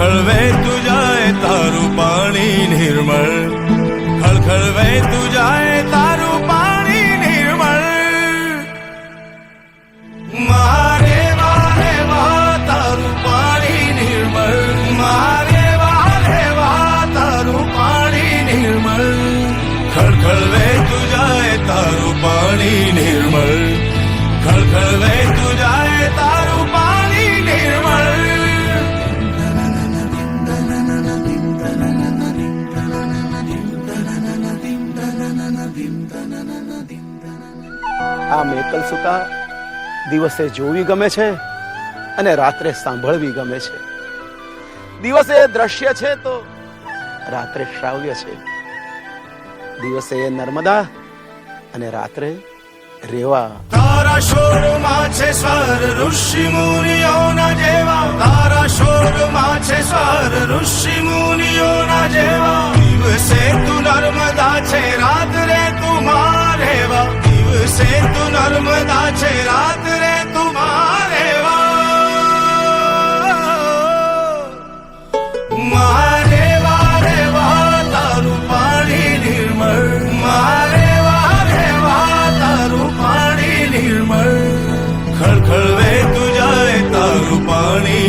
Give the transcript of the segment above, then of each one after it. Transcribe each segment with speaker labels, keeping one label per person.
Speaker 1: ખળખળવે તુજાય તારું પાણી નિર્મળ. ખળખળવે તુજાય તારું પાણી નિર્મળ. મારે વારે વા તારું પાણી નિર્મળ. મારે વારે વા તારું પાણી નિર્મળ. ખળખળવે તુજાય તારું પાણી નિર્મળ.
Speaker 2: આ મેકલ સુકા દિવસે જોવી ગમે છે અને રાત્રે સાંભળવી ગમે છે. દિવસે દ્રશ્ય છે તો રાત્રે શ્રાવ્ય છે. દિવસે નર્મદા અને રાત્રે રેવા.
Speaker 1: તારા શોરમાં છે સ્વર, ઋષિ મુનિઓના જેવા. તારા શોરમાં છે સ્વર, ઋષિ નર્મદા છે રાત્રે તુમારે મારે વારે તારું પાણી નિર્મળ. મારે વારે તારું પાણી નિર્મળ. ખળખળ વહેતું જાય તારું પાણી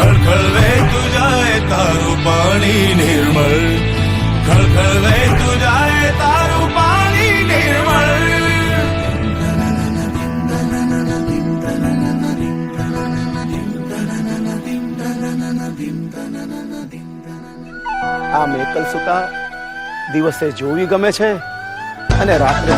Speaker 1: ખળખળ વહેતું જાય તારું પાણી નિર્મળ. ખળખળ વહેતું જાય તારું પાણી નિર્મળ.
Speaker 2: આ મેકલ સુતા દિવસે જોવી ગમે છે અને રાત્રે